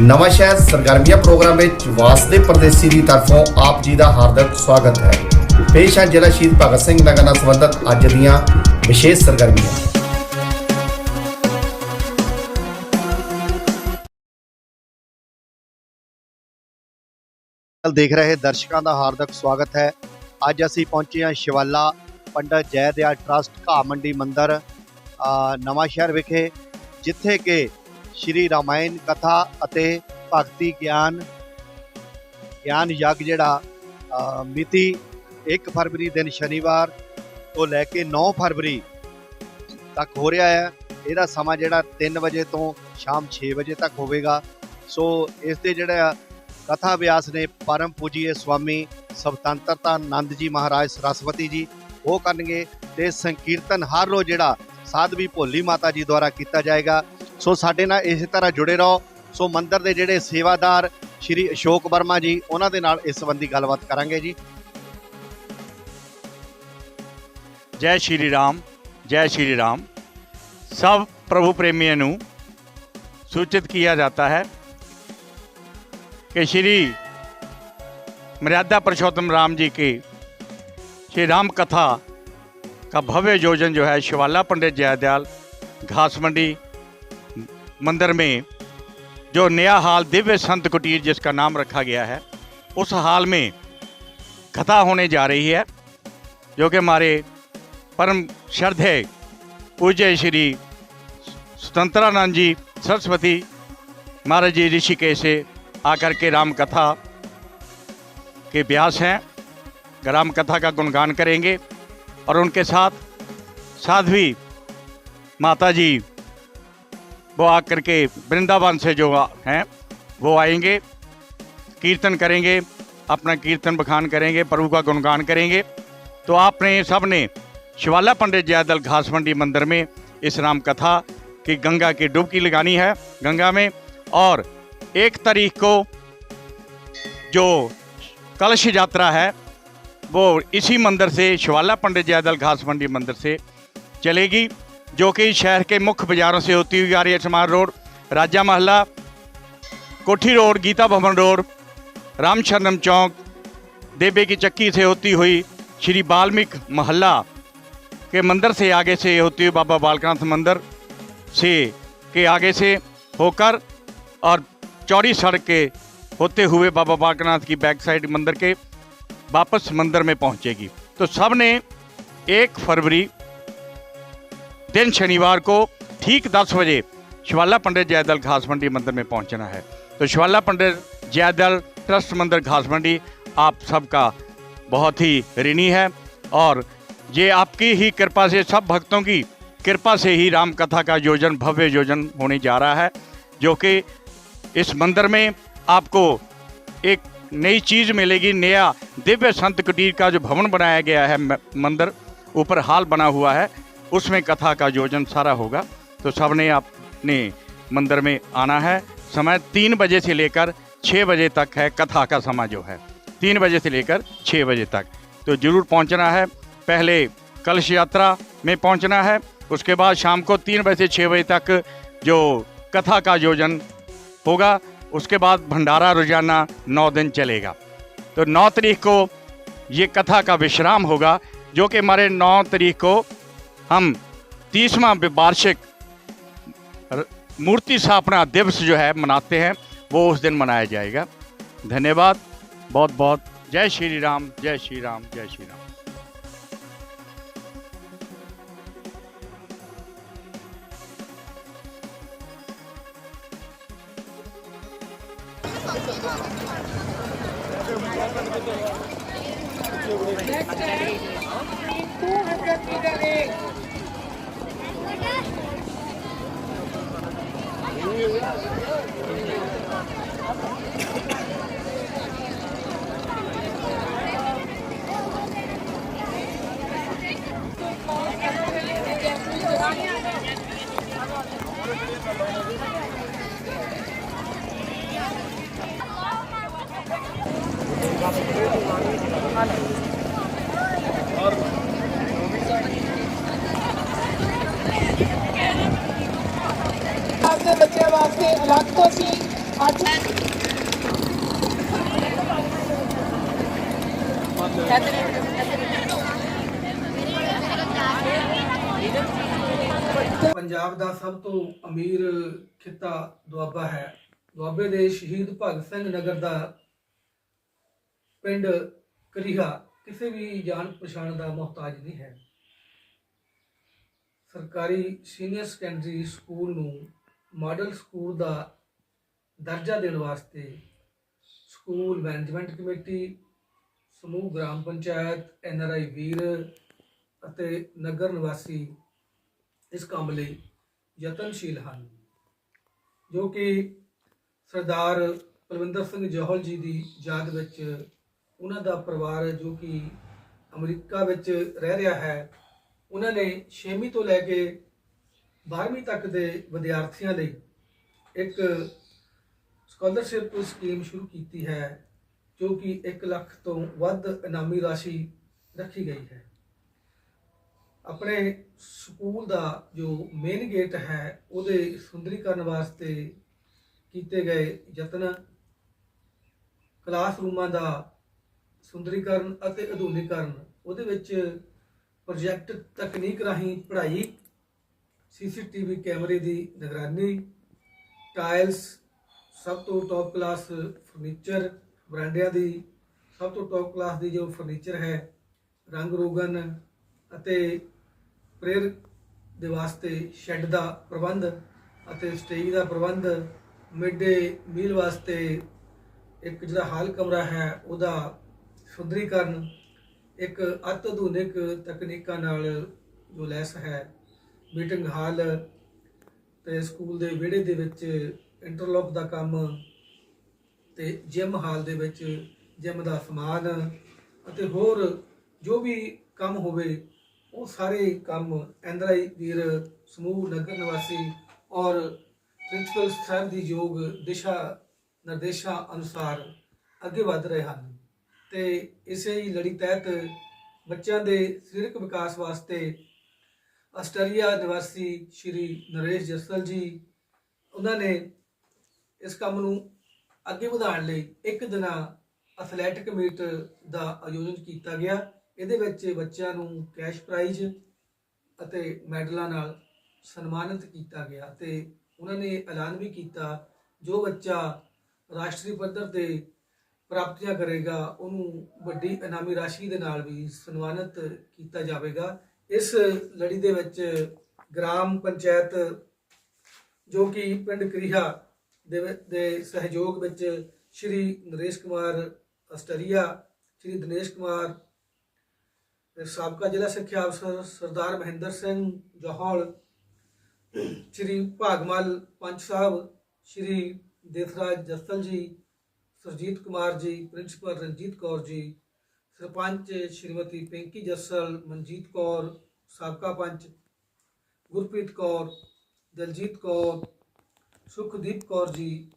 ਨਵਾਂ ਸ਼ਹਿਰ ਸਰਗਰਮੀਆਂ ਪ੍ਰੋਗਰਾਮ ਵਿੱਚ ਵਾਸਦੇ ਪਰਦੇਸੀ ਦੀ ਤਰਫੋਂ ਆਪ ਜੀ ਦਾ ਹਾਰਦਿਕ ਸਵਾਗਤ ਹੈ। ਪੇਸ਼ ਹੈ ਜ਼ਿਲ੍ਹਾ ਸ਼ਹੀਦ ਭਗਤ ਸਿੰਘ ਨਗਰ ਨਾਲ ਸੰਬੰਧਿਤ ਅੱਜ ਦੀਆਂ ਵਿਸ਼ੇਸ਼ ਸਰਗਰਮੀਆਂ। ਦੇਖ ਰਹੇ ਦਰਸ਼ਕਾਂ ਦਾ ਹਾਰਦਿਕ ਸਵਾਗਤ ਹੈ। ਅੱਜ ਅਸੀਂ ਪਹੁੰਚੇ ਹਾਂ ਸ਼ਿਵਾਲਾ ਪੰਡਤ ਜੈ ਦਿਆਲ ਟਰਸਟ ਘਾਹ ਮੰਡੀ ਮੰਦਿਰ ਅ, ਨਵਾਂ ਸ਼ਹਿਰ ਵਿਖੇ ਜਿੱਥੇ ਕਿ ਸ਼੍ਰੀ ਰਾਮਾਇਣ ਕਥਾ ਅਤੇ ਭਗਤੀ ਗਿਆਨ ਗਿਆਨ ਯੱਗ ਜਿਹੜਾ ਮਿਤੀ 1 ਫਰਵਰੀ ਦਿਨ ਸ਼ਨੀਵਾਰ ਤੋਂ ਲੈ ਕੇ 9 ਫਰਵਰੀ ਤੱਕ ਹੋ ਰਿਹਾ ਹੈ। ਇਹਦਾ ਸਮਾਂ ਜਿਹੜਾ 3 ਵਜੇ ਤੋਂ ਸ਼ਾਮ 6 ਵਜੇ ਤੱਕ ਹੋਵੇਗਾ। ਸੋ ਇਸ ਦੇ ਜਿਹੜਾ ਕਥਾ ਵਿਆਸ ਨੇ ਪਰਮ ਪੂਜੀਏ ਸਵਾਮੀ ਸਵਤੰਤਰਤਾ ਆਨੰਦ ਜੀ ਮਹਾਰਾਜ ਸਰਸਵਤੀ ਜੀ, ਉਹ ਕਰਨਗੇ ਤੇ ਸੰਕੀਰਤਨ ਹਰ ਰੋਜ਼ ਜਿਹੜਾ ਸਾਧਵੀ ਭੋਲੀ ਮਾਤਾ ਜੀ ਦੁਆਰਾ ਕੀਤਾ ਜਾਏਗਾ। ਸੋ ਸਾਡੇ ਨਾਲ ਇਸੇ ਤਰ੍ਹਾਂ ਜੁੜੇ ਰਹੋ ਸੋ ਮੰਦਿਰ ਦੇ ਜਿਹੜੇ ਸੇਵਾਦਾਰ ਸ਼੍ਰੀ ਅਸ਼ੋਕ ਵਰਮਾ ਜੀ ਉਹਨਾਂ ਦੇ ਨਾਲ ਇਸ ਸੰਬੰਧੀ ਗੱਲਬਾਤ ਕਰਾਂਗੇ ਜੀ ਜੈ ਸ਼੍ਰੀ ਰਾਮ ਜੈ ਸ਼੍ਰੀ ਰਾਮ ਸਭ ਪ੍ਰਭੂ ਪ੍ਰੇਮੀਆਂ ਨੂੰ ਸੂਚਿਤ किया जाता है कि श्री मर्यादा पुरुषोत्तम राम जी की श्री राम कथा का भव्य योजन जो है शिवाला पंडित जयदयाल घास मंडी मंदिर में जो नया हाल दिव्य संत कुटीर जिसका नाम रखा गया है, उस हाल में कथा होने जा रही है, जो कि हमारे परम श्रद्धे पूज्य श्री स्वतंत्रानंद जी, सरस्वती महाराज जी ऋषिकेश से आकर के राम कथा के व्यास हैं। राम कथा का गुणगान करेंगे और उनके साथ साध्वी माता जी वो आकर के वृंदावन से जो हैं, वो आएँगे, कीर्तन करेंगे, अपना कीर्तन बखान करेंगे, प्रभु का गुणगान करेंगे। तो आपने सबने शिवाला पंडित जयदल घास मंडी मंदिर में इस राम कथा की गंगा की डुबकी लगानी है, गंगा में। और एक तारीख को जो कलश यात्रा है, वो इसी मंदिर से, शिवाला पंडित जयदल घास मंडी मंदिर से चलेगी। जो कि शहर के मुख्य बाज़ारों से होती हुई आर्य समाज रोड, राजा महला, कोठी रोड, गीता भवन रोड रामशरणम चौक, देवे की चक्की से होती हुई श्री वाल्मीकि मोहल्ला के मंदिर से आगे से होती हुई बाबा बालकनाथ मंदिर से के आगे से होकर और चौड़ी सड़क के होते हुए बाबा बालकनाथ की बैक साइड मंदिर के वापस मंदिर में पहुंचेगी। तो सबने एक फरवरी दिन शनिवार को ठीक 10 बजे शिवाला पंडित जयदल घास मंडी मंदिर में पहुँचना है। तो शिवाला पंडित जयदल ट्रस्ट मंदिर घास मंडी आप सबका बहुत ही ऋणी है और ये आपकी ही कृपा से, सब भक्तों की कृपा से ही राम कथा का योजन, भव्य योजन होने जा रहा है, जो कि इस मंदिर में आपको एक नई चीज़ मिलेगी, नया दिव्य संत कुटीर का जो भवन बनाया गया है मंदिर, ऊपर हाल बना हुआ है। उसमें कथा का योजन सारा होगा। तो सबने अपने मंदिर में आना है। समय तीन बजे से लेकर छः बजे तक है कथा का समय जो है। तीन बजे से लेकर छः बजे तक। तो ज़रूर पहुँचना है। पहले कलश यात्रा में पहुँचना है। उसके बाद शाम को तीन बजे से छः बजे तक जो कथा का आयोजन होगा। उसके बाद भंडारा रोज़ाना नौ दिन चलेगा। तो नौ तारीख को ये कथा का विश्राम होगा, जो कि हमारे नौ तारीख को हम तीसवा वार्षिक मूर्ति स्थापना दिवस जो है मनाते हैं, वो उस दिन मनाया जाएगा धन्यवाद बहुत बहुत जय श्री राम जय श्री राम जय Shri Ram Next 200 meter. Thank you. Punjab ਦਾ ਸਭ ਤੋਂ ਅਮੀਰ ਖਿੱਤਾ ਦੁਆਬਾ ਹੈ। ਦੁਆਬੇ ਦੇ ਸ਼ਹੀਦ ਭਗਤ ਸਿੰਘ ਨਗਰ ਦਾ ਪਿੰਡ ਕਰੀਹਾ ਕਿਸੇ ਵੀ ਜਾਣ ਪਛਾਣ ਦਾ ਮੁਹਤਾਜ ਨਹੀਂ ਹੈ। ਸਰਕਾਰੀ ਸੀਨੀਅਰ ਸੈਕੰਡਰੀ ਸਕੂਲ ਨੂੰ ਮਾਡਲ ਸਕੂਲ ਦਾ ਦਰਜਾ ਦੇਣ ਵਾਸਤੇ ਸਕੂਲ ਮੈਨੇਜਮੈਂਟ ਕਮੇਟੀ ਸਮੂਹ, ਗ੍ਰਾਮ ਪੰਚਾਇਤ, ਐੱਨ ਆਰ ਆਈ ਵੀਰ ਅਤੇ ਨਗਰ ਨਿਵਾਸੀ ਇਸ ਕੰਮ ਲਈ ਯਤਨਸ਼ੀਲ ਹਨ, ਜੋ ਕਿ ਸਰਦਾਰ ਪਲਵਿੰਦਰ ਸਿੰਘ ਜੋਹਲ ਜੀ ਦੀ ਯਾਦ ਵਿੱਚ ਉਹਨਾਂ ਦਾ ਪਰਿਵਾਰ ਜੋ ਕਿ ਅਮਰੀਕਾ ਵਿੱਚ ਰਹਿ ਰਿਹਾ ਹੈ, ਉਹਨਾਂ ਨੇ 6ਵੀਂ ਤੋਂ ਲੈ ਕੇ 12ਵੀਂ ਤੱਕ ਦੇ ਵਿਦਿਆਰਥੀਆਂ ਲਈ ਇੱਕ ਸਕਾਲਰਸ਼ਿਪ ਸਕੀਮ ਸ਼ੁਰੂ ਕੀਤੀ ਹੈ। ਜੋ ਕਿ 1 ਲੱਖ ਤੋਂ ਵੱਧ ਇਨਾਮੀ ਰਾਸ਼ੀ ਰੱਖੀ ਗਈ ਹੈ। ਆਪਣੇ ਸਕੂਲ ਦਾ ਜੋ ਮੇਨ ਗੇਟ ਹੈ, ਉਹਦੇ ਸੁੰਦਰੀਕਰਨ ਵਾਸਤੇ ਕੀਤੇ ਗਏ ਯਤਨ, ਕਲਾਸਰੂਮਾਂ ਦਾ ਸੁੰਦਰੀਕਰਨ ਅਤੇ ਆਧੁਨਿਕਰਨ ਉਹਦੇ ਵਿੱਚ ਪ੍ਰੋਜੈਕਟ ਤਕਨੀਕ ਰਾਹੀਂ ਪੜ੍ਹਾਈ, ਸੀਸੀਟੀਵੀ ਕੈਮਰੇ ਦੀ ਨਿਗਰਾਨੀ, ਟਾਇਲਸ, ਸਭ ਤੋਂ ਟੌਪ ਕਲਾਸ ਫਰਨੀਚਰ ਬਰਾਂਡਿਆਂ ਦੀ ਸਭ ਤੋਂ ਟੌਪ ਕਲਾਸ ਦੀ ਜੋ ਫਰਨੀਚਰ ਹੈ, ਰੰਗ ਰੋਗਨ ਅਤੇ ਪ੍ਰੇਅਰ ਦੇ ਵਾਸਤੇ ਸ਼ੈੱਡ ਦਾ ਪ੍ਰਬੰਧ ਅਤੇ ਸਟੇਜ ਦਾ ਪ੍ਰਬੰਧ ਮਿਡ ਡੇ ਮੀਲ ਵਾਸਤੇ ਇੱਕ ਜਿਹੜਾ ਹਾਲ ਕਮਰਾ ਹੈ, ਉਹਦਾ ਸੁੰਦਰੀਕਰਨ ਇੱਕ ਅਤਿਆਧੁਨਿਕ ਤਕਨੀਕਾਂ ਨਾਲ ਜੋ ਲੈਸ ਹੈ ਮੀਟਿੰਗ ਹਾਲ ਤੇ ਸਕੂਲ ਦੇ ਵਿਹੜੇ ਦੇ ਵਿੱਚ ਇੰਟਰਲੌਕ ਦਾ ਕੰਮ ਤੇ ਜਿਮ ਹਾਲ ਦੇ ਵਿੱਚ, ਜਿਮ ਦਾ ਸਮਾਨ ਅਤੇ ਹੋਰ ਜੋ ਵੀ ਕੰਮ ਹੋਵੇ, ਉਹ ਸਾਰੇ ਕੰਮ ਐਂਦਰਾਈ ਵੀਰ ਸਮੂਹ ਨਗਰ ਨਿਵਾਸੀ ਔਰ ਪ੍ਰਿੰਸੀਪਲ ਸਾਹਿਬ ਦੀ ਯੋਗ ਦਿਸ਼ਾ ਨਿਰਦੇਸ਼ਾਂ ਅਨੁਸਾਰ ਅੱਗੇ ਵਧ ਰਹੇ ਹਨ। ਤੇ ਇਸੇ ਹੀ ਲੜੀ ਤਹਿਤ ਬੱਚਿਆਂ ਦੇ ਸਰੀਰਕ ਵਿਕਾਸ ਵਾਸਤੇ ਆਸਟ੍ਰੇਲੀਆ ਨਿਵਾਸੀ ਸ਼੍ਰੀ ਨਰੇਸ਼ ਜਸਲ ਜੀ, ਉਹਨਾਂ ਨੇ ਇਸ ਕੰਮ ਨੂੰ ਅੱਗੇ ਵਧਾਉਣ ਲਈ ਇੱਕ ਦਿਨਾ ਐਥਲੈਟਿਕ ਮੀਟ ਦਾ ਆਯੋਜਨ ਕੀਤਾ ਗਿਆ। ਇਹਦੇ ਵਿੱਚ ਬੱਚਿਆਂ ਨੂੰ ਕੈਸ਼ ਪ੍ਰਾਈਜ਼ ਅਤੇ ਮੈਡਲਾਂ ਨਾਲ ਸਨਮਾਨਿਤ ਕੀਤਾ ਗਿਆ ਤੇ ਉਹਨਾਂ ਨੇ ਐਲਾਨ ਵੀ ਕੀਤਾ, ਜੋ ਬੱਚਾ ਰਾਸ਼ਟਰੀ ਪੱਧਰ ਤੇ ਪ੍ਰਾਪਤੀਆਂ ਕਰੇਗਾ, ਉਹਨੂੰ ਵੱਡੀ ਇਨਾਮੀ ਰਾਸ਼ੀ ਦੇ ਨਾਲ ਵੀ ਸਨਮਾਨਿਤ ਕੀਤਾ ਜਾਵੇਗਾ। ਇਸ ਲੜੀ ਦੇ ਵਿੱਚ ਗ੍ਰਾਮ ਪੰਚਾਇਤ ਜੋ ਕਿ ਪਿੰਡ ਕਰੀਹਾ ਦੇ ਦੇ ਸਹਿਯੋਗ ਵਿੱਚ ਸ਼੍ਰੀ ਨਰੇਸ਼ ਕੁਮਾਰ ਅਸਟਰੀਆ, ਸ਼੍ਰੀ ਦਿਨੇਸ਼ ਕੁਮਾਰ, ਸਾਬਕਾ ਜ਼ਿਲ੍ਹਾ ਸਿੱਖਿਆ ਅਫਸਰ ਸਰਦਾਰ ਮਹਿੰਦਰ ਸਿੰਘ ਜੋਹਲ, ਸ਼੍ਰੀ ਭਾਗਮਲ ਪੰਚ ਸਾਹਿਬ, ਸ਼੍ਰੀ ਦੇਥਰਾਜ ਜਸਲ ਜੀ, ਸਰਜੀਤ ਕੁਮਾਰ ਜੀ, ਪ੍ਰਿੰਸੀਪਲ ਰਣਜੀਤ ਕੌਰ ਜੀ, ਸਰਪੰਚ ਸ਼੍ਰੀਮਤੀ ਪਿੰਕੀ ਜੱਸਲ, ਮਨਜੀਤ ਕੌਰ, ਸਾਬਕਾ ਪੰਚ ਗੁਰਪ੍ਰੀਤ ਕੌਰ, ਦਲਜੀਤ ਕੌਰ ਸੁਖਦੀਪ ਕੌਰ ਜੀ,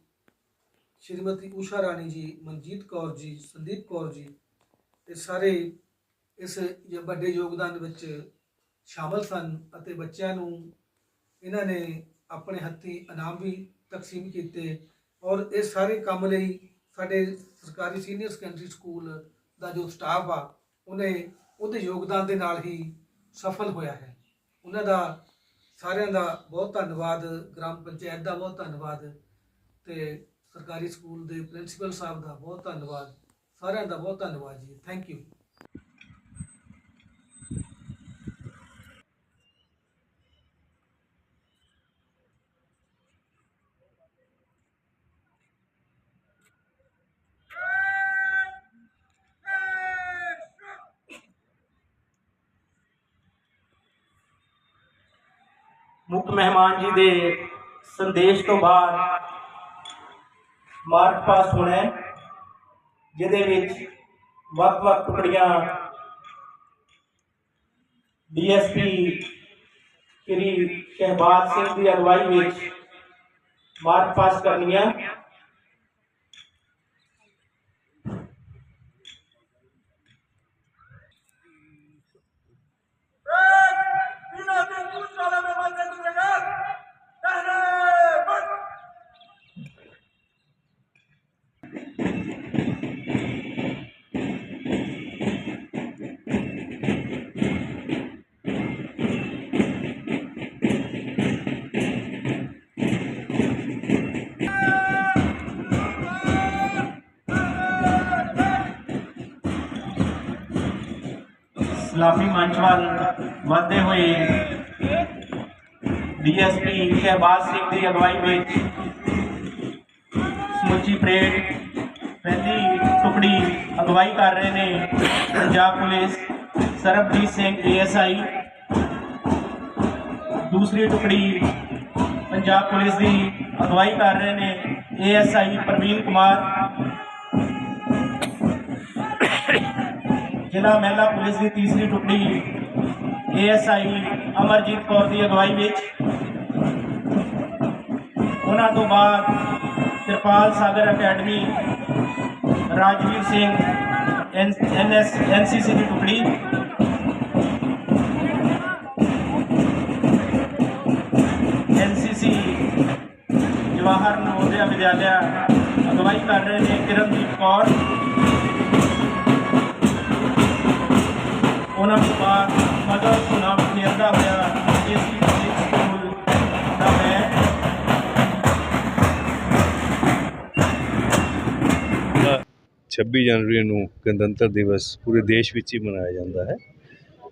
ਸ਼੍ਰੀਮਤੀ ਊਸ਼ਾ ਰਾਣੀ ਜੀ, ਮਨਜੀਤ ਕੌਰ ਜੀ, ਸੰਦੀਪ ਕੌਰ ਜੀ ਇਹ ਸਾਰੇ ਇਸ ਵੱਡੇ ਯੋਗਦਾਨ ਵਿੱਚ ਸ਼ਾਮਲ ਸਨ ਅਤੇ ਬੱਚਿਆਂ ਨੂੰ ਇਹਨਾਂ ਨੇ ਆਪਣੇ ਹੱਥੀਂ ਇਨਾਮ ਵੀ ਤਕਸੀਮ ਕੀਤੇ ਔਰ ਇਹ ਸਾਰੇ ਕੰਮ ਲਈ ਸਾਡੇ ਸਰਕਾਰੀ ਸੀਨੀਅਰ ਸੈਕੰਡਰੀ ਸਕੂਲ ਦਾ ਜੋ ਸਟਾਫ ਆ, ਉਹਨੇ ਉਹਦੇ ਯੋਗਦਾਨ ਦੇ ਨਾਲ ਹੀ ਸਫਲ ਹੋਇਆ ਹੈ। ਉਹਨਾਂ ਦਾ ਸਾਰਿਆਂ ਦਾ ਬਹੁਤ ਧੰਨਵਾਦ, ਗ੍ਰਾਮ ਪੰਚਾਇਤ ਦਾ ਬਹੁਤ ਧੰਨਵਾਦ ਤੇ ਸਰਕਾਰੀ ਸਕੂਲ ਦੇ ਪ੍ਰਿੰਸੀਪਲ ਸਾਹਿਬ ਦਾ ਬਹੁਤ ਧੰਨਵਾਦ, ਸਾਰਿਆਂ ਦਾ ਬਹੁਤ ਧੰਨਵਾਦ ਜੀ। ਥੈਂਕ ਯੂ ਮੁੱਖ ਮਹਿਮਾਨ ਜੀ ਦੇ ਸੰਦੇਸ਼ ਤੋਂ ਬਾਅਦ ਮਾਰਚ ਪਾਸ ਹੋਣਾ ਜਿਹਦੇ ਵਿੱਚ ਵੱਖ-ਵੱਖ ਟੁਕੜੀਆਂ ਡੀਐਸਪੀ ਸ਼੍ਰੀ ਸ਼ਹਿਬਾਜ਼ ਸਿੰਘ ਦੀ ਅਗਵਾਈ ਵਿੱਚ ਮਾਰਚ ਪਾਸ ਕਰਨੀਆਂ। ਇਨਕਲਾਬੀ ਮੰਚ ਵੱਲ ਵਧਦੇ ਹੋਏ ਡੀਐਸਪੀ ਸ਼ਹਿਬਾਜ਼ ਸਿੰਘ ਦੀ ਅਗਵਾਈ ਵਿੱਚ ਸਮੁੱਚੀ ਪਰੇਡ ਪਹਿਲੀ ਟੁਕੜੀ ਅਗਵਾਈ ਕਰ ਰਹੇ ਨੇ ਪੰਜਾਬ ਪੁਲਿਸ, ਸਰਬਜੀਤ ਸਿੰਘ ਏਐਸਆਈ। ਦੂਸਰੀ ਟੁਕੜੀ ਪੰਜਾਬ ਪੁਲਿਸ ਦੀ ਅਗਵਾਈ ਕਰ ਰਹੇ ਨੇ ਏਐਸਆਈ ਪ੍ਰਵੀਨ ਕੁਮਾਰ। ਜ਼ਿਲ੍ਹਾ ਮਹਿਲਾ ਪੁਲਿਸ ਦੀ ਤੀਸਰੀ ਟੁਕੜੀ, ਏਐਸਆਈ ਅਮਰਜੀਤ ਕੌਰ ਦੀ ਅਗਵਾਈ ਵਿੱਚ। ਉਹਨਾਂ ਤੋਂ ਬਾਅਦ Kirpal Sagar academy, Rajveer Singh NS, NCC ਦੀ ਟੁਕੜੀ। ਐਨਸੀਸੀ ਜਵਾਹਰ ਨਵੋਦਿਆ ਵਿਦਿਆਲਿਆ ਅਗਵਾਈ ਕਰ ਰਹੇ ਨੇ ਕਿਰਨਦੀਪ ਕੌਰ। ਉਹਨਾਂ ਤੋਂ ਬਾਅਦ ਮਦਰ ਸੁਨਾਮ ਨਿਰਦਾ ਹੋਇਆ ਏਸੀ ਪਬਲਿਕ ਸਕੂਲ ਦਾ ਮੈਂ 26 ਜਨਵਰੀ ਨੂੰ ਗਣਤੰਤਰ ਦਿਵਸ ਪੂਰੇ ਦੇਸ਼ ਵਿੱਚ ਹੀ ਮਨਾਇਆ ਜਾਂਦਾ ਹੈ।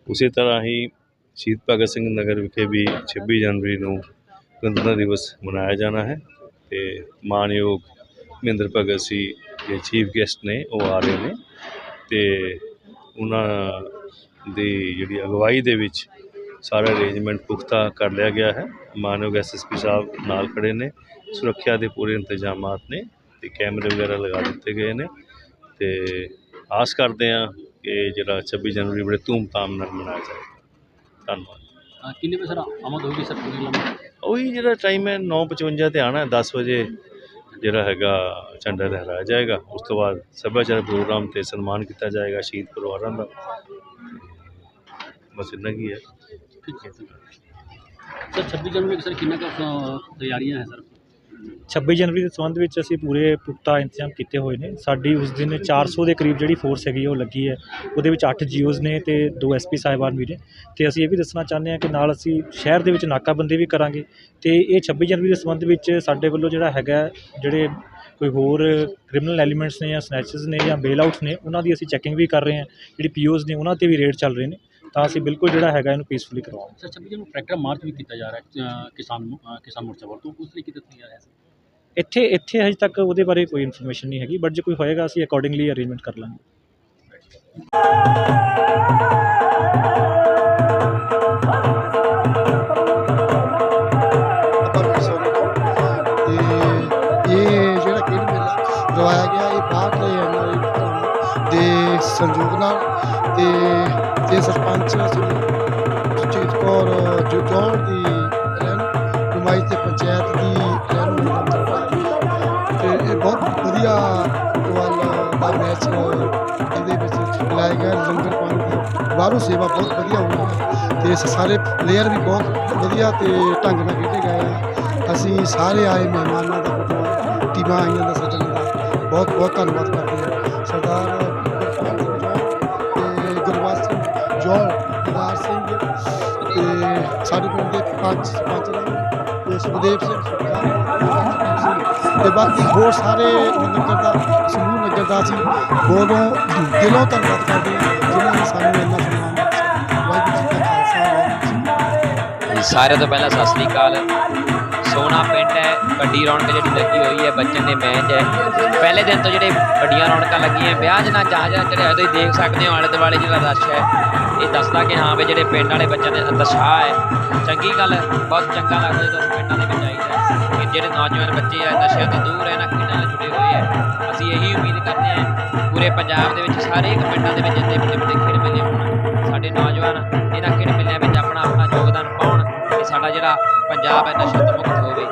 ਉਸੇ ਤਰ੍ਹਾਂ ਹੀ ਸ਼ਹੀਦ ਭਗਤ ਸਿੰਘ ਨਗਰ ਵਿਖੇ ਵੀ 26 ਜਨਵਰੀ ਨੂੰ ਗਣਤੰਤਰ ਦਿਵਸ ਮਨਾਇਆ ਜਾਣਾ ਹੈ ਤੇ ਮਾਨਯੋਗ ਮਹਿੰਦਰ ਭਗਤ ਸਿੰਘ ਦੇ ਚੀਫ ਗੈਸਟ ਨੇ, ਉਹ ਆ ਰਹੇ ਨੇ ਤੇ ਉਹਨਾਂ ਦੀ ਜਿਹੜੀ ਅਗਵਾਈ ਦੇ ਵਿੱਚ ਸਾਰਾ ਅਰੇਂਜਮੈਂਟ ਪੁਖਤਾ ਕਰ ਲਿਆ ਗਿਆ ਹੈ। ਮਾਨਯੋਗ ਐਸਐਸਪੀ ਸਾਹਿਬ ਨਾਲ ਖੜੇ ਨੇ। ਸੁਰੱਖਿਆ ਦੇ ਪੂਰੇ ਇੰਤਜ਼ਾਮਾਤ ਨੇ ਤੇ ਕੈਮਰੇ ਵਗੈਰਾ ਲਗਾ ਦਿੱਤੇ ਗਏ ਨੇ। ਤੇ ਆਸ ਕਰਦੇ ਹਾਂ ਕਿ ਜਿਹੜਾ 26 ਜਨਵਰੀ ਬੜੇ ਧੂਮਧਾਮ ਨਾਲ ਮਨਾਇਆ ਜਾਏਗਾ ਧੰਨਵਾਦ। ਕਿੰਨੇ ਵਜੇ ਸਰ ਆਮਦ ਹੋਗੀ ਸਰ ਪ੍ਰੋਗਰਾਮ ਉਹੀ ਜਿਹੜਾ ਟਾਈਮ ਹੈ 9:55 ਤੇ ਆਣਾ ਹੈ। 10 ਵਜੇ ਜਿਹੜਾ ਹੈਗਾ ਝੰਡਾ ਲਹਿਰਾਇਆ ਜਾਏਗਾ। ਉਸ ਤੋਂ ਬਾਅਦ ਸੱਭਿਆਚਾਰਕ ਪ੍ਰੋਗਰਾਮ ਤੇ ਸਨਮਾਨ ਕੀਤਾ ਜਾਏਗਾ ਸ਼ਹੀਦ ਪਰਿਵਾਰਾਂ ਦਾ। ਬਸ ਇੰਨਾ ਕੀ ਹੈ। ਠੀਕ ਹੈ ਸਰ। 26 ਜਨਵਰੀ ਨੂੰ ਸਰ ਕਿੰਨਾ ਕੁ ਅ, ਤਿਆਰੀਆਂ ਹੈ ਸਰ? 26 ਜਨਵਰੀ ਦੇ ਸੰਬੰਧ ਵਿੱਚ ਅਸੀਂ ਪੂਰੇ ਪੁਖਤਾ ਇੰਤਜ਼ਾਮ ਕੀਤੇ ਹੋਏ ਨੇ। ਸਾਡੀ ਉਸ ਦਿਨ 400 ਦੇ ਕਰੀਬ ਜਿਹੜੀ ਫੋਰਸ ਹੈਗੀ ਉਹ ਲੱਗੀ ਹੈ। ਉਹਦੇ ਵਿੱਚ 8 ਜੀਓਜ਼ ਨੇ ਤੇ ਦੋ ਐਸਪੀ ਸਾਹਿਬਾਨ ਵੀ ਨੇ। ਤੇ ਅਸੀਂ ਇਹ ਵੀ ਦੱਸਣਾ ਚਾਹੁੰਦੇ ਹਾਂ ਕਿ ਨਾਲ ਅਸੀਂ ਸ਼ਹਿਰ ਦੇ ਵਿੱਚ ਨਾਕਾਬੰਦੀ ਵੀ ਕਰਾਂਗੇ। ਤੇ ਇਹ 26 ਜਨਵਰੀ ਦੇ ਸੰਬੰਧ ਵਿੱਚ ਸਾਡੇ ਵੱਲੋਂ ਜਿਹੜਾ ਹੈਗਾ ਜਿਹੜੇ ਕੋਈ ਹੋਰ ਕ੍ਰਿਮੀਨਲ ਐਲੀਮੈਂਟਸ ਨੇ ਜਾਂ ਸਨੈਚਸ ਨੇ ਜਾਂ ਬੇਲ ਆਊਟਸ ਨੇ ਉਹਨਾਂ ਦੀ ਅਸੀਂ ਚੈਕਿੰਗ ਵੀ ਕਰ ਰਹੇ ਹਾਂ। ਜਿਹੜੀ ਪੀਓਜ਼ ਨੇ ਉਹਨਾਂ ਤੇ ਵੀ ਰੇਡ ਚੱਲ ਰਹੇ ਨੇ। ਤਾਂ ਅਸੀਂ ਬਿਲਕੁਲ ਜਿਹੜਾ ਹੈਗਾ ਇਹਨੂੰ ਪੀਸਫੁਲੀ ਕਰਵਾਵਾਂਗੇ। ਸਰ 26 ਜਨਵਰੀ ਨੂੰ ਟਰੈਕਟਰ ਮਾਰਚ ਵੀ ਕੀਤਾ ਜਾ ਰਿਹਾ ਹੈ ਕਿਸਾਨ ਕਿਸਾਨ ਮੋਰਚਾ ਵੱਲੋਂ ਤੋਂ ਉਸ ਲਈ ਕਿਤੇ ਤਿਆਰ ਹੈ ਸਰ ਇੱਥੇ ਇੱਥੇ ਹਜੇ ਤੱਕ ਉਹਦੇ ਬਾਰੇ ਕੋਈ ਇਨਫੋਰਮੇਸ਼ਨ ਨਹੀਂ ਹੈਗੀ ਬਟ ਜੇ ਕੋਈ ਹੋਏਗਾ ਅਸੀਂ ਅਕੋਰਡਿੰਗਲੀ ਅਰੇਂਜਮੈਂਟ ਕਰ ਲਾਂਗੇ। ਸੰਯੋਗ ਨਾਲ ਤੇ ਤੇ ਸਰਪੰਚ ਸੁਚੇਤ ਕੌਰ ਜੋ ਜੋੜ ਦੀ ਰਹਿਣ ਨੁਮਾਇਸ਼ ਤੇ ਪੰਚਾਇਤ ਦੀ ਰਹਿਣ ਤੇ ਇਹ ਬਹੁਤ ਵਧੀਆ ਫੁੱਟਬਾਲ ਦਾ ਮੈਚ ਇਹਦੇ ਵਿੱਚ ਲਾਇਆ ਗਿਆ ਲੰਗਰ ਪਾਣੀ ਬਾਹਰੋਂ ਸੇਵਾ ਬਹੁਤ ਵਧੀਆ ਹੋਈ ਹੈ। ਤੇ ਸਾਰੇ ਪਲੇਅਰ ਵੀ ਬਹੁਤ ਵਧੀਆ ਤੇ ਢੰਗ ਨਾਲ ਖੇਡੇ ਗਏ ਆ। ਅਸੀਂ ਸਾਰੇ ਆਏ ਮਹਿਮਾਨਾਂ ਦਾ, ਟੀਮਾਂ ਆਈਆਂ ਦਾ, ਸੱਜਣ ਦਾ ਬਹੁਤ ਬਹੁਤ ਧੰਨਵਾਦ ਕਰਦੇ ਹਾਂ। ਸਰਦਾਰ ਸਾਡੇ ਪਿੰਡ ਦੇ ਪੰਜ ਸਰਪੰਚ ਨੇ, ਤੇ ਸੁਖਦੇਵ ਸਿੰਘ ਸੁਖਦਾਰ ਤੇ ਬਾਕੀ ਹੋਰ ਸਾਰੇ ਨਗਰ ਦਾ, ਸਮੂਹ ਨਗਰ ਦਾ ਅਸੀਂ ਬੋਲੋਂ ਦਿਲੋਂ ਧੰਨਵਾਦ ਕਰਦੇ ਹਾਂ, ਜਿਨ੍ਹਾਂ ਨੇ ਸਾਨੂੰ ਇੰਨਾ ਸਨਮਾਨ ਦਿੱਤਾ। ਵਾਹਿਗੁਰੂ ਜੀ ਕਾ ਖਾਲਸਾ, ਵਾਹਿਗੁਰੂ ਜੀ ਕੀ ਫਤਿਹ। ਸਾਰਿਆਂ ਤੋਂ ਪਹਿਲਾਂ ਸਤਿ ਸ੍ਰੀ ਅਕਾਲ। ਸੋਨਾ ਪਿੰਡ ਹੈ ਵੱਡੀ ਰੌਣਕ ਜਿਹੜੀ ਲੱਗੀ ਹੋਈ ਹੈ ਬੱਚਨ ਦੇ ਮੈਚ ਹੈ। ਪਹਿਲੇ ਦਿਨ ਤੋਂ ਜਿਹੜੇ ਵੱਡੀਆਂ ਰੌਣਕਾਂ ਲੱਗੀਆਂ ਵਿਆਹ ਜਨਾ ਜਹਾਜ਼ ਚੜਿਆ ਹੋਇਆ ਤੁਸੀਂ ਦੇਖ ਸਕਦੇ ਹੋ ਆਲੇ ਦੁਆਲੇ ਜਿਹੜਾ ਰਸ਼ ਹੈ। ਇਹ ਦੱਸਦਾ ਕਿ ਹਾਂ ਵੀ ਜਿਹੜੇ ਪਿੰਡ ਵਾਲੇ ਬੱਚਿਆਂ ਦੇ ਉਤਸ਼ਾਹ ਹੈ। ਚੰਗੀ ਗੱਲ ਹੈ, ਬਹੁਤ ਚੰਗਾ ਲੱਗਦਾ ਜਦੋਂ ਪਿੰਡਾਂ ਦੇ ਵਿੱਚ ਆਈਦਾ ਕਿ ਜਿਹੜੇ ਨੌਜਵਾਨ ਬੱਚੇ ਆ ਨਸ਼ਿਆਂ ਤੋਂ ਦੂਰ ਹੈ ਨਾ ਖੇਡਾਂ ਨਾਲ ਜੁੜੇ ਹੋਏ ਹੈ। ਅਸੀਂ ਇਹੀ ਉਮੀਦ ਕਰਦੇ ਹਾਂ ਪੂਰੇ ਪੰਜਾਬ ਦੇ ਵਿੱਚ ਸਾਰੇ ਇੱਕ ਪਿੰਡਾਂ ਦੇ ਵਿੱਚ ਜਿੱਥੇ ਵੱਡੇ ਵੱਡੇ ਖੇਡ ਮੇਲੇ ਹੋਣ ਸਾਡੇ ਨੌਜਵਾਨ ਇਹਨਾਂ ਖੇਡ ਮੇਲਿਆਂ ਵਿੱਚ ਆਪਣਾ ਆਪਣਾ ਯੋਗਦਾਨ ਪਾਉਣ ਸਾਡਾ ਜਿਹੜਾ ਪੰਜਾਬ ਹੈ ਨਸ਼ਾ ਤੋਂ ਮੁਕਤ ਹੋਵੇ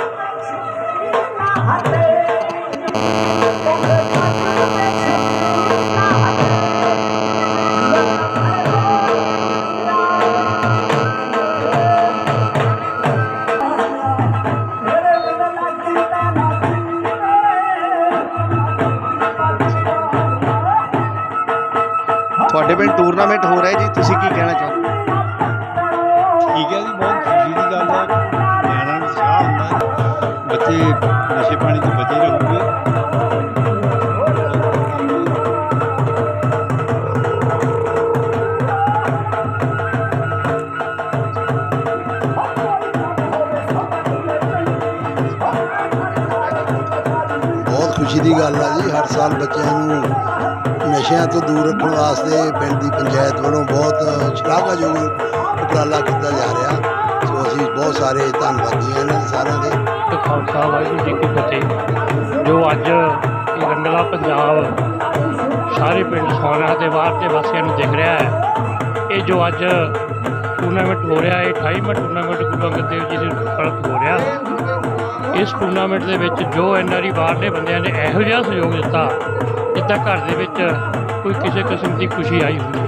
ਦੀ ਗੱਲ ਆ ਜੀ, ਹਰ ਸਾਲ ਬੱਚਿਆਂ ਨੂੰ ਨਸ਼ਿਆਂ ਤੋਂ ਦੂਰ ਰੱਖਣ ਵਾਸਤੇ ਪਿੰਡ ਦੀ ਪੰਚਾਇਤ ਵੱਲੋਂ ਬਹੁਤ ਸ਼ਲਾਘਾਯੋਗ ਉਪਰਾਲਾ ਕੀਤਾ ਜਾ ਰਿਹਾ। ਸੋ ਅਸੀਂ ਬਹੁਤ ਸਾਰੇ ਧੰਨਵਾਦੀ ਹਾਂ ਇਹਨਾਂ ਦੇ ਸਾਰਿਆਂ ਦੇ। ਖਾਲਸਾ ਵਾਹਿਗੁਰੂ ਜੀ ਕੀ ਫਤਿਹ। ਜੋ ਅੱਜ ਇਹ ਰੰਗਲਾ ਪੰਜਾਬ ਸਾਰੇ ਪਿੰਡ ਸੋਨਾ ਦੇ ਬਾਹਰ ਦੇ ਵਾਸੀਆਂ ਨੂੰ ਦਿਖ ਰਿਹਾ ਹੈ, ਇਹ ਜੋ ਅੱਜ ਟੂਰਨਾਮੈਂਟ ਹੋ ਰਿਹਾ ਹੈ 28ਵਾਂ ਟੂਰਨਾਮੈਂਟ ਗੁਰੂ ਅੰਗਦ ਦੇਵ ਜੀ ਦੇ ਤਰਫ ਹੋ ਰਿਹਾ। ਇਸ ਟੂਰਨਾਮੈਂਟ ਦੇ ਵਿੱਚ ਜੋ ਐਨਆਰਈ ਬਾਹਰ ਦੇ ਬੰਦਿਆਂ ਨੇ ਇਹੋ ਜਿਹਾ ਸਹਿਯੋਗ ਦਿੱਤਾ ਜਿੱਦਾਂ ਘਰ ਦੇ ਵਿੱਚ ਕੋਈ ਕਿਸੇ ਕਿਸਮ ਦੀ ਖੁਸ਼ੀ ਆਈ ਹੁੰਦੀ ਹੈ।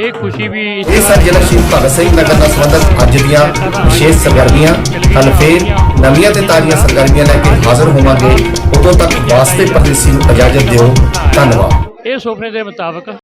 ਇਹ ਖੁਸ਼ੀ ਵੀ ਇਹ ਸਨ ਜ਼ਿਲ੍ਹਾ ਸ਼ਹੀਦ ਭਗਤ ਸਿੰਘ ਨਗਰ ਨਾਲ ਸੰਬੰਧਿਤ ਅੱਜ ਦੀਆਂ ਵਿਸ਼ੇਸ਼ ਸਰਗਰਮੀਆਂ ਕੱਲ੍ਹ ਫੇਰ ਨਵੀਆਂ ਤੇ ਤਾਜ਼ੀਆਂ ਸਰਗਰਮੀਆਂ ਲੈ ਕੇ ਹਾਜ਼ਰ ਹੋਵਾਂਗੇ। ਉਦੋਂ ਤੱਕ ਵਾਸਤੇ ਪਰਦੇਸੀ ਨੂੰ ਇਜਾਜ਼ਤ ਦਿਓ। ਧੰਨਵਾਦ। ਇਹ ਸੁਪਨੇ ਦੇ ਮੁਤਾਬਕ